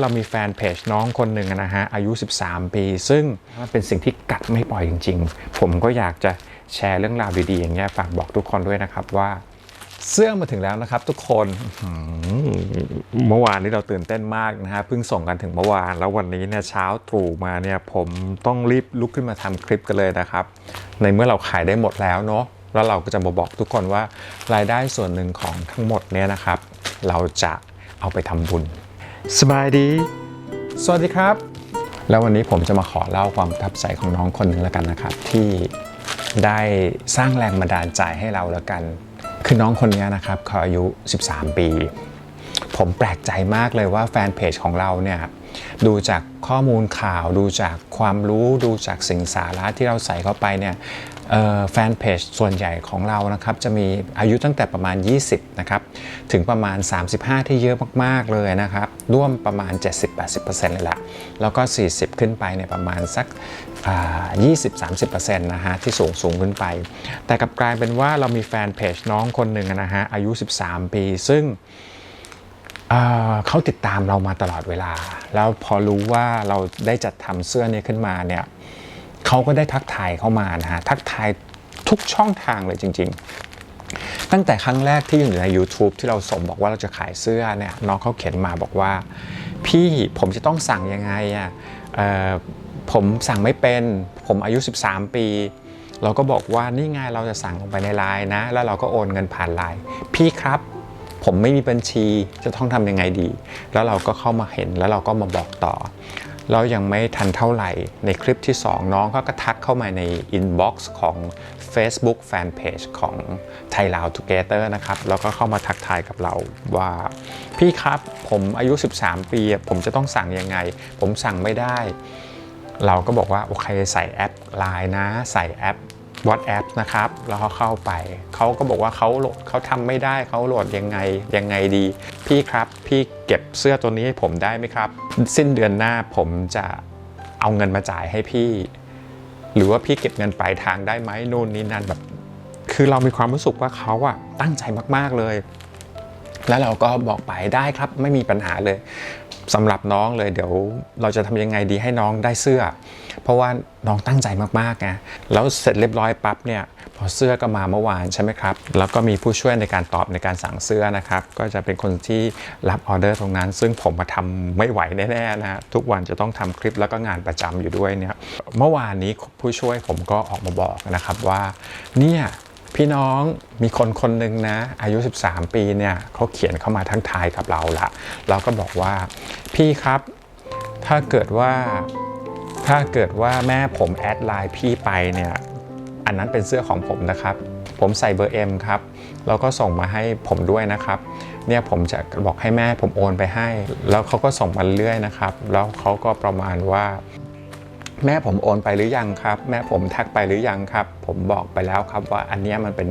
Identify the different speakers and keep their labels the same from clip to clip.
Speaker 1: เรามีแฟนเพจน้องคนหนึ่งนะฮะ อายุ 13 ปี ซึ่งมันเป็นสิ่งที่กัดไม่ปล่อยจริง ๆ ผมก็อยากจะแชร์เรื่องราวดีๆ อย่างเงี้ยฝากบอกทุกคนด้วยนะครับว่า เสื้อมาถึงแล้วนะครับทุกคนเมื่อวานนี้เราตื่นเต้นมากนะฮะเพิ่งส่งกันถึงเมื่อวาน แล้ววันนี้เนี่ยเช้าตรู่มาเนี่ยผมต้องรีบลุกขึ้นมาทำคลิปกันเลยนะครับ ในเมื่อเราขายได้หมดแล้วเนาะแล้วเราก็จะมาบอกทุกคนว่ารายได้ส่วนหนึ่งของทั้งหมดเนี่ยนะครับ เราจะเอาไปทำบุญ สบายดี สวัสดีครับ แล้ววันนี้ผมจะมาขอเล่าความประทับใจของน้องคนหนึ่งแล้วกันนะครับ ที่ได้สร้างแรงบันดาลใจให้เราแล้วกัน คือน้องคนนี้นะครับเขาอายุ 13 ปี ผมแปลกใจมากเลยว่าแฟนเพจของเราเนี่ยดูจากข้อมูลข่าวดูจากความรู้ดูจากสิ่งสาระที่เราใส่เข้าไปเนี่ยเอ่อแฟนเพจส่วนใหญ่ของเรานะครับจะมีอายุตั้งแต่ประมาณ 20 นะครับ ถึงประมาณ 35 ที่เยอะมากๆเลยนะครับร่วมประมาณ 70-80%เลยละแล้วก็ 40 ขึ้นไปเนี่ยประมาณสัก20-30%นะฮะที่สูงสูงขึ้นไป แต่กับกลายเป็นว่าเรามีแฟนเพจน้องคนหนึ่งนะฮะอายุ 13 ปี ซึ่งเขาติดตามเรามาตลอดเวลา แล้วพอรู้ว่าเราได้จัดทำเสื้อนี้ขึ้นมาเนี่ยเขาก็ได้ทักทายเข้ามานะฮะทักทายทุกช่องทางเลยจริงๆ ตั้งแต่ครั้งแรกที่อยู่ใน YouTube ที่เราส่งบอกว่าเราจะขายเสื้อเนี่ยน้องเขาเขียนมาบอกว่า พี่ผมจะต้องสั่งยังไงอะผมสั่งไม่เป็นผมอายุ 13 ปี เราก็บอกว่านี่ไงเราจะสั่งลงไปในไลน์นะ แล้วเราก็โอนเงินผ่านไลน์พี่ครับผมไม่มีบัญชีจะต้องทำยังไงดี แล้วเราก็เข้ามาเห็นแล้วเราก็มาบอกต่อแล้วยังไม่ทันเท่าไหร่ในคลิปที่ 2 น้องเขาก็ทักเข้ามาใน inbox ของ Facebook Fanpage ของ Thai Lao Together นะครับ แล้วก็เข้ามาทักทายกับเราว่า พี่ครับผมอายุ 13 ปี ผมจะต้องสั่งยังไง ผมสั่งไม่ได้ เราก็บอกว่า โอเคใส่แอป Line นะ ใส่แอป WhatsApp นะครับ แล้วเขาเข้าไป เขาก็บอกว่าเขาโหลดเขาทำไม่ได้เขาโหลดยังไงยังไงดี พี่ครับพี่เก็บเสื้อตัวนี้ให้ผมได้ไหมครับ สิ้นเดือนหน้าผมจะเอาเงินมาจ่ายให้พี่ หรือว่าพี่เก็บเงินปลายทางได้ไหมนู่นนี่นั่นแบบ คือเรามีความรู้สึกว่าเขาอะตั้งใจมากๆเลย แล้วเราก็บอกไปได้ครับไม่มีปัญหาเลยสำหรับน้องเลยเดี๋ยวเราจะทำยังไงดีให้น้องได้เสื้อ เพราะว่าน้องตั้งใจมากๆไงแล้วเสร็จเรียบร้อยปั๊บเนี่ย พอเสื้อก็มาเมื่อวานใช่ไหมครับ แล้วก็มีผู้ช่วยในการตอบในการสั่งเสื้อนะครับ ก็จะเป็นคนที่รับออเดอร์ตรงนั้น ซึ่งผมมาทำไม่ไหวแน่ๆนะฮะทุกวันจะต้องทำคลิปแล้วก็งานประจำอยู่ด้วยเนี่ยเมื่อวานนี้ผู้ช่วยผมก็ออกมาบอกนะครับว่าเนี่ยพี่น้องมีคนคนหนึ่งนะ อายุ 13 ปีเนี่ยเขาเขียนเข้ามาทั้งทายกับเราละเราก็บอกว่าพี่ครับ ถ้าเกิดว่าถ้าเกิดว่าแม่ผมแอดไลน์พี่ไปเนี่ย อันนั้นเป็นเสื้อของผมนะครับ ผมใส่เบอร์ M ครับแล้วก็ส่งมาให้ผมด้วยนะครับ เนี่ยผมจะบอกให้แม่ผมโอนไปให้ แล้วเขาก็ส่งมาเรื่อยนะครับ แล้วเขาก็ประมาณว่า แม่ผมโอนไปหรือยังครับ แม่ผมทักไปหรือยังครับ ผมบอกไปแล้วครับว่าอันนี้มันเป็น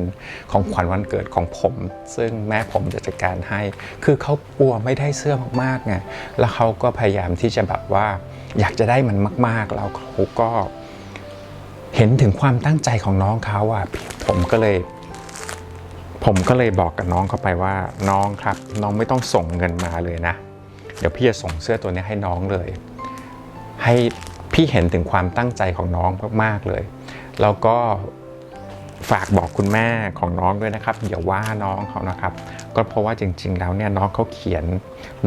Speaker 1: ของขวัญวันเกิดของผม ซึ่งแม่ผมจะจัดการให้ คือเขากลัวไม่ได้เสื้อมากๆไงแล้วเขาก็พยายามที่จะแบบว่า อยากจะได้มันมาก ๆ แล้วเขาก็ เห็นถึงความตั้งใจของน้องเขาอะผมก็เลย ผมก็เลยบอกกับน้องเขาไปว่า น้องครับ น้องไม่ต้องส่งเงินมาเลยนะ เดี๋ยวพี่จะส่งเสื้อตัวนี้ให้น้องเลย ให้พี่เห็นถึงความตั้งใจของน้องมากๆเลย แล้วก็ฝากบอกคุณแม่ของน้องด้วยนะครับอย่าว่าน้องเขานะครับ ก็เพราะว่าจริง ๆ แล้วเนี่ยน้องเขาเขียน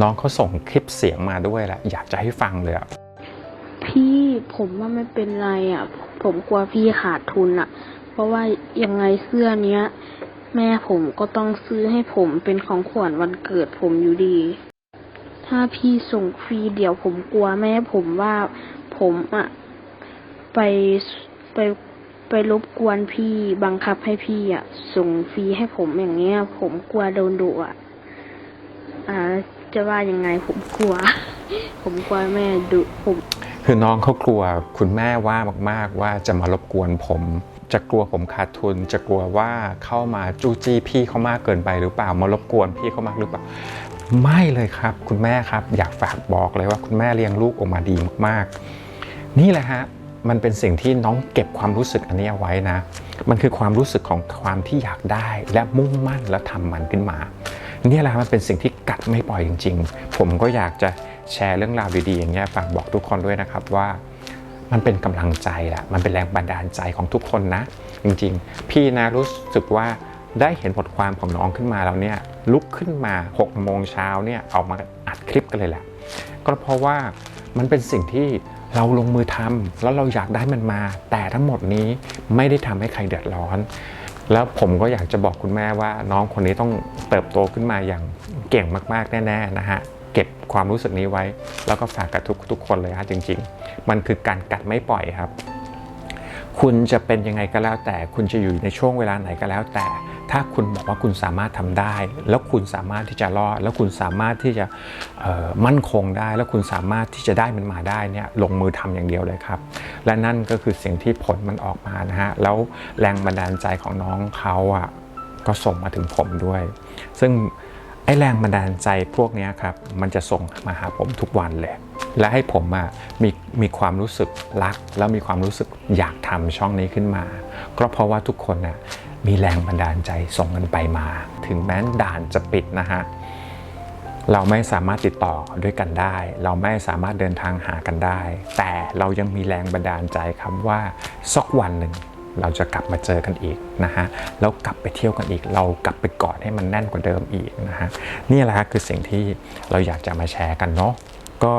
Speaker 1: น้องเขาส่งคลิปเสียงมาด้วยแหละอยากจะให้ฟังเลยอะ
Speaker 2: พี่ผมว่าไม่เป็นไรอะ ผมกลัวพี่ขาดทุนอะเพราะว่ายังไงเสื้อเนี้ย แม่ผมก็ต้องซื้อให้ผมเป็นของขวัญวันเกิดผมอยู่ดี ถ้าพี่ส่งฟรีเดี๋ยวผมกลัวแม่ผมว่าผมอะไปไปไปรบกวนพี่บังคับให้พี่อะ ส่งฟรีให้ผมอย่างเงี้ย ผมกลัวโดนดุอะอ่า จะว่ายังไงผมกลัว ผมกลัวแม่ดุผม
Speaker 1: คือน้องเขากลัวคุณแม่ว่ามากๆว่าจะมารบกวนผม จะกลัวผมขาดทุน จะกลัวว่าเข้ามาจู้จี้พี่เขามากเกินไปหรือเปล่ามารบกวนพี่เขามากหรือเปล่าไม่เลยครับ คุณแม่ครับ อยากฝากบอกเลยว่าคุณแม่เลี้ยงลูกออกมาดีมากๆ นี่แหละฮะมันเป็นสิ่งที่น้องเก็บความรู้สึกอันนี้เอาไว้นะ มันคือความรู้สึกของความที่อยากได้และมุ่งมั่นและทำมันขึ้นมา เนี่ยแหละมันเป็นสิ่งที่กัดไม่ปล่อยจริง ๆ ผมก็อยากจะ แชร์เรื่องราวดีๆอย่างเงี้ยฝากบอกทุกคนด้วยนะครับว่ามันเป็นกำลังใจแหละมันเป็นแรงบันดาลใจของทุกคนนะ จริงๆ พี่นะรู้สึกว่าได้เห็นบทความของน้องขึ้นมาแล้วเนี่ยลุกขึ้นมา6โมงเช้าเนี่ยออกมาอัดคลิปกันเลยแหละก็เพราะว่ามันเป็นสิ่งที่เราลงมือทำแล้วเราอยากได้มันมา แต่ทั้งหมดนี้ไม่ได้ทำให้ใครเดือดร้อน แล้วผมก็อยากจะบอกคุณแม่ว่าน้องคนนี้ต้องเติบโตขึ้นมาอย่างเก่งมากๆแน่ๆนะฮะ เก็บความรู้สึกนี้ไว้ แล้วก็ฝากกับทุกทุกคนเลยฮะจริง ๆ มันคือการกัดไม่ปล่อยครับ คุณจะเป็นยังไงก็แล้วแต่ คุณจะอยู่ในช่วงเวลาไหนก็แล้วแต่ ถ้าคุณบอกว่าคุณสามารถทำได้ แล้วคุณสามารถที่จะรอดแล้วคุณสามารถที่จะมั่นคงได้ แล้วคุณสามารถที่จะได้มันมาได้เนี่ยลงมือทำอย่างเดียวเลยครับ และนั่นก็คือสิ่งที่ผลมันออกมานะฮะแล้วแรงบันดาลใจของน้องเขาอะก็ส่งมาถึงผมด้วย ซึ่ง อ้แรงบันดาลใจพวกนี้ครับ มันจะส่งมาหาผมทุกวันเลย และให้ผมอะมีมีความรู้สึกรัก แล้วมีความรู้สึกอยากทำช่องนี้ขึ้นมา ก็เพราะว่าทุกคนน่ะมีแรงบันดาลใจส่งกันไปมา ถึงแม้ด่านจะปิดนะฮะเราไม่สามารถติดต่อด้วยกันได้ เราไม่สามารถเดินทางหากันได้ แต่เรายังมีแรงบันดาลใจครับว่าสักวันหนึ่ง เราจะกลับมาเจอกันอีกนะฮะแล้วกลับไปเที่ยวกันอีก เรากลับไปกอดให้มันแน่นกว่าเดิมอีกนะฮะนี่แหละครคือสิ่งที่เราอยากจะมาแชร์กันเนาะก็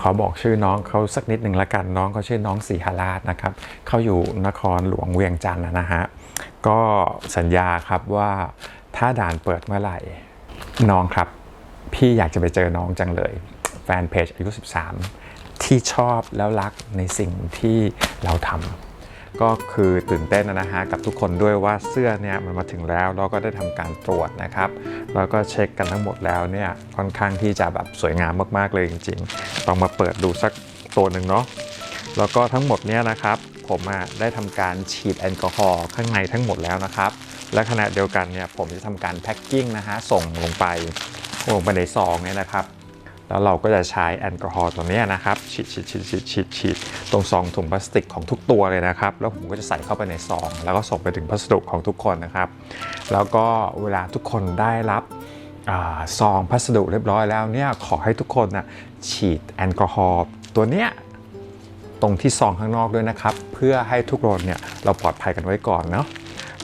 Speaker 1: ขอบอกชื่อน้องเขาสักนิดหนึ่งละกันน้องเขาชื่อน้องสีหราชนะครับเขาอยู่นครหลวงเวียงจันทร์นะฮะก็สัญญาครับว่าถ้าด่านเปิดเมื่อไหร่น้องครับ พี่อยากจะไปเจอน้องจังเลย แฟนเพจอายุ 13 ที่ชอบแล้วรักในสิ่งที่เราทำ ก็คือตื่นเต้นนะฮะกับทุกคนด้วยว่าเสื้อเนี่ยมันมาถึงแล้วเราก็ได้ทำการตรวจนะครับแล้วก็เช็คกันทั้งหมดแล้วเนี่ยค่อนข้างที่จะแบบสวยงามมากๆเลยจริงๆต้องมาเปิดดูสักตัวหนึ่งเนาะแล้วก็ทั้งหมดเนี่ยนะครับผมอะได้ทำการฉีดแอลกอฮอล์ข้างในทั้งหมดแล้วนะครับ และขณะเดียวกันเนี่ยผมจะทำการแพ็คกิ้งนะฮะส่งลงไปลงไปในซองเนี่ยนะครับ แล้วเราก็จะใช้แอลกอฮอล์ตัวนี้นะครับฉีดฉีดฉีดฉีดฉีดฉีดตรงซองถุงพลาสติกของทุกตัวเลยนะครับ แล้วผมก็จะใส่เข้าไปในซอง แล้วก็ส่งไปถึงพัสดุของทุกคนนะครับ แล้วก็เวลาทุกคนได้รับอซองพัสดุเรียบร้อยแล้วเนี่ยขอให้ทุกคนนะฉีดแอลกอฮอล์ตัวเนี้ยตรงที่ซองข้างนอกด้วยนะครับ เพื่อให้ทุกคนเนี่ยเราปลอดภัยกันไว้ก่อนเนาะ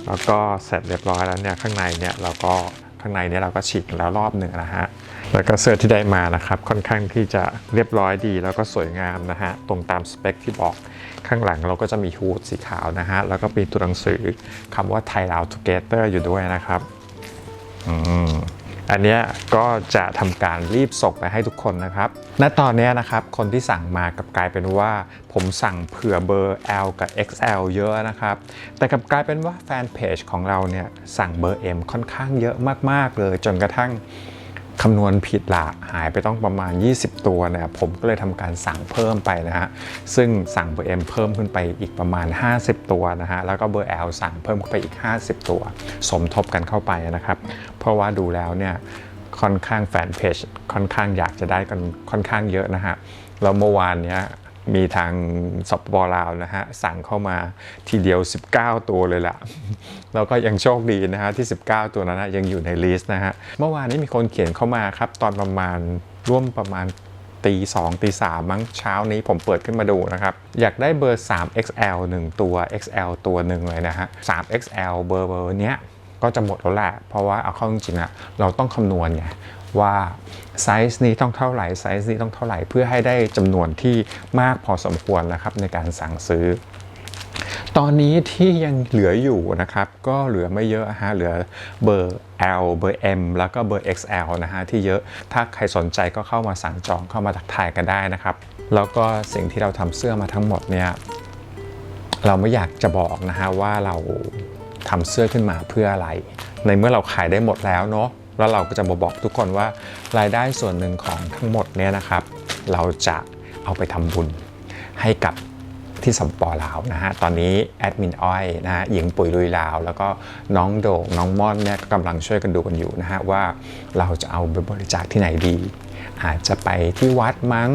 Speaker 1: แล้วก็เสร็จเรียบร้อยแล้วเนี่ยข้างในเนี่ยเราก็ข้างในเนี่ยเราก็ฉีดกันแล้วรอบหนึ่งนะฮะ แล้วก็เสื้อที่ได้มานะครับค่อนข้างที่จะเรียบร้อยดี แล้วก็สวยงามนะฮะตรงตามสเปคที่บอกข้างหลังเราก็จะมีฮูดสีขาวนะฮะแล้วก็มีตัวหนังสือคำว่า Thai Lao Together อยู่ด้วยนะครับอืมอันนี้ก็จะทำการรีบส่งไปให้ทุกคนนะครับ ณ ตอนนี้นะครับ คนที่สั่งมากับกลายเป็นว่า ผมสั่งเผื่อเบอร์ L กับ XL เยอะนะครับ แต่กับกลายเป็นว่าแฟนเพจของเราเนี่ยสั่งเบอร์ M ค่อนข้างเยอะมาก ๆ เลยจนกระทั่ง คำนวณผิดละหายไปต้องประมาณ 20 ตัวเนี่ยผมก็เลยทำการสั่งเพิ่มไปนะฮะซึ่งสั่งเบอร์ M เพิ่มขึ้นไปอีกประมาณ 50 ตัวนะฮะแล้วก็เบอร์ L สั่งเพิ่มขึ้นไปอีก 50 ตัว สมทบกันเข้าไปนะครับ เพราะว่าดูแล้วเนี่ยค่อนข้างแฟนเพจค่อนข้างอยากจะได้กันค่อนข้างเยอะนะฮะแล้วเมื่อวานเนี้ย มีทางสปปลาวนะฮะสั่งเข้ามาทีเดียว 19 ตัวเลยละแล้วก็ยังโชคดีนะฮะที่ 19 ตัวนั้นนะยังอยู่ในลิสต์นะฮะเมื่อวานนี้มีคนเขียนเข้ามาครับตอนประมาณร่วมประมาณตีสองตีสามมั้งเช้านี้ผมเปิดขึ้นมาดูนะครับ อยากได้เบอร์ 3XL 1 ตัว XL ตัวหนึ่งเลยนะฮะ 3XL เบอร์เบอร์เนี้ยก็จะหมดแล้วแหละเพราะว่าเอาเข้าจริงๆอะเราต้องคำนวณไง ว่าไซส์นี้ต้องเท่าไหร่ไซส์นี้ต้องเท่าไหร่เพื่อให้ได้จำนวนที่มากพอสมควรนะครับในการสั่งซื้อ ตอนนี้ที่ยังเหลืออยู่นะครับ ก็เหลือไม่เยอะฮะเหลือเบอร์ L เบอร์ M แล้วก็เบอร์ XL นะฮะที่เยอะถ้าใครสนใจก็เข้ามาสั่งจองเข้ามาทักทายกันได้นะครับ แล้วก็สิ่งที่เราทำเสื้อมาทั้งหมดเนี่ยเราไม่อยากจะบอกนะฮะว่าเราทำเสื้อขึ้นมาเพื่ออะไร ในเมื่อเราขายได้หมดแล้วเนาะ แล้วเราก็จะมาบอกทุกคนว่ารายได้ส่วนหนึ่งของทั้งหมดเนี่ยนะครับ เราจะเอาไปทำบุญให้กับที่สปปลาวนะฮะ ตอนนี้แอดมินอ้อยนะฮะหญิงปุ๋ยลุยลาว แล้วก็น้องโด่งน้องม่อนเนี่ยก็กำลังช่วยกันดูกันอยู่นะฮะว่าเราจะเอาไปบริจาคที่ไหนดี อาจจะไปที่วัดมั้ง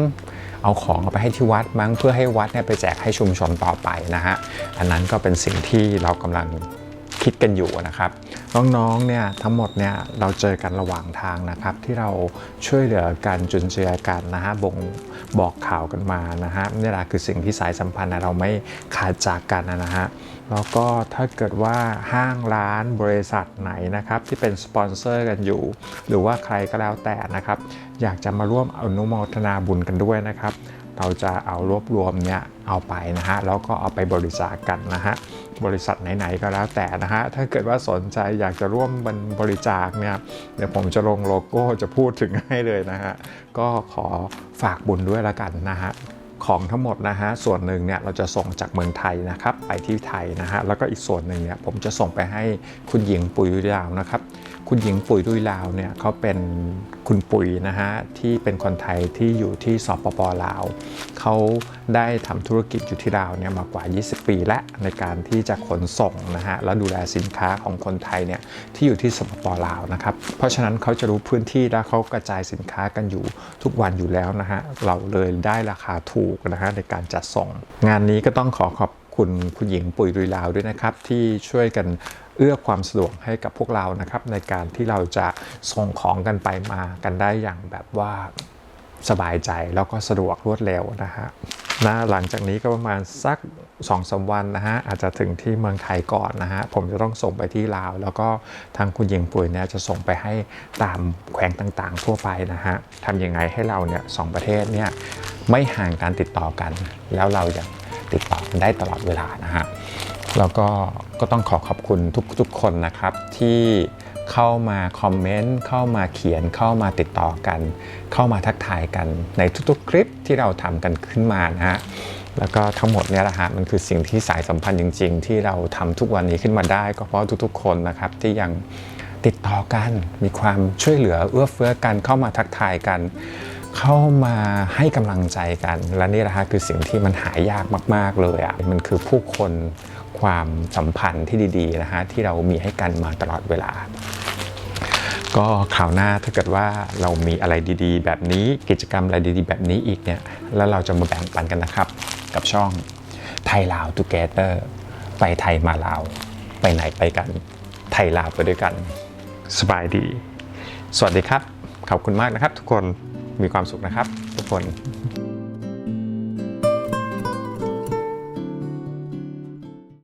Speaker 1: เอาของเอาไปให้ที่วัดมั้งเพื่อให้วัดเนี่ยไปแจกให้ชุมชนต่อไปนะฮะ อันนั้นก็เป็นสิ่งที่เรากำลัง คิดกันอยู่นะครับ น้องๆเนี่ยทั้งหมดเนี่ยเราเจอกันระหว่างทางนะครับ ที่เราช่วยเหลือกันจุนเจือกันนะฮะบ่งบอกข่าวกันมานะฮะนี่แหละคือสิ่งที่สายสัมพันธ์เราไม่ขาดจากกันนะฮะแล้วก็ถ้าเกิดว่าห้างร้านบริษัทไหนนะครับ ที่เป็นสปอนเซอร์กันอยู่ หรือว่าใครก็แล้วแต่นะครับ อยากจะมาร่วมอนุโมทนาบุญกันด้วยนะครับ เราจะเอารวบรวมเนี่ยเอาไปนะฮะแล้วก็เอาไปบริจาคกันนะฮะ บริษัทไหนๆก็แล้วแต่นะฮะ ถ้าเกิดว่าสนใจอยากจะร่วมบริจาคเนี่ยเดี๋ยวผมจะลงโลโก้จะพูดถึงให้เลยนะฮะ ก็ขอฝากบุญด้วยละกันนะฮะของทั้งหมดนะฮะส่วนหนึ่งเนี่ยเราจะส่งจากเมืองไทยนะครับไปที่ไทยนะฮะแล้วก็อีกส่วนหนึ่งเนี่ยผมจะส่งไปให้คุณหญิงปุ๋ยดุยลาวนะครับคุณหญิงปุ๋ยดุยลาวเนี่ยเขาเป็นคุณปุ๋ยนะฮะที่เป็นคนไทยที่อยู่ที่สปปลาวเขาได้ทำธุรกิจอยู่ที่ลาวเนี่ยมากว่า 20 ปีและในการที่จะขนส่งนะฮะแล้วดูแลสินค้าของคนไทยเนี่ยที่อยู่ที่สปปลาวนะครับเพราะฉะนั้นเขาจะรู้พื้นที่และเขากระจายสินค้ากันอยู่ทุกวันอยู่แล้วนะฮะเราเลยได้ราคาถูกนะฮะในการจัดส่ง งานนี้ก็ต้องขอขอบคุณคุณหญิงปุ๋ยดุยลาวด้วยนะครับ ที่ช่วยกันเอื้อความสะดวกให้กับพวกเรานะครับ ในการที่เราจะส่งของกันไปมากันได้อย่างแบบว่าสบายใจแล้วก็สะดวกรวดเร็วนะฮะ นะหลังจากนี้ก็ประมาณสัก2อสวันนะฮะอาจจะถึงที่เมืองไทยก่อนนะฮะผมจะต้องส่งไปที่ลาว แล้วก็ทางคุณหญิงปุ๋ยเนี่ยจะส่งไปให้ตามแขวงต่างๆ ทั่วไปนะฮะทำยังไงให้เราเนี่ยสองประเทศเนี่ยไม่ห่างการติดต่อกัน แล้วเรายังติดต่อกันได้ตลอดเวลานะฮะแล้วก็ก็ต้องขอขอบคุณทุกๆคนนะครับที่ เข้ามาคอมเมนต์เข้ามาเขียนเข้ามาติดต่อกัน เข้ามาทักทายกันในทุกๆ คลิปที่เราทำกันขึ้นมานะฮะแล้วก็ทั้งหมดเนี่ยแหละฮะมันคือสิ่งที่สายสัมพันธ์จริง ๆ ที่เราทำทุกวันนี้ขึ้นมาได้ ก็เพราะทุกๆ คนนะครับที่ยังติดต่อกัน มีความช่วยเหลือเอื้อเฟื้อกันเข้ามาทักทายกัน เข้ามาให้กำลังใจกัน และนี่แหละฮะคือสิ่งที่มันหายากมาก ๆเลยอะมันคือผู้คน ความสัมพันธ์ที่ดีๆนะฮะที่เรามีให้กันมาตลอดเวลา ก็คราวหน้าถ้าเกิดว่าเรามีอะไรดีๆ แบบนี้กิจกรรมอะไรดีๆ แบบนี้อีกเนี่ยแล้วเราจะมาแบ่งปันกันนะครับ กับช่องไทยลาวทูเกเตอร์ไปไทยมาลาว ไปไหนไปกัน ไทยลาวไปด้วยกัน สบายดี สวัสดีครับ ขอบคุณมากนะครับ ทุกคนมีความสุขนะครับ ทุกคน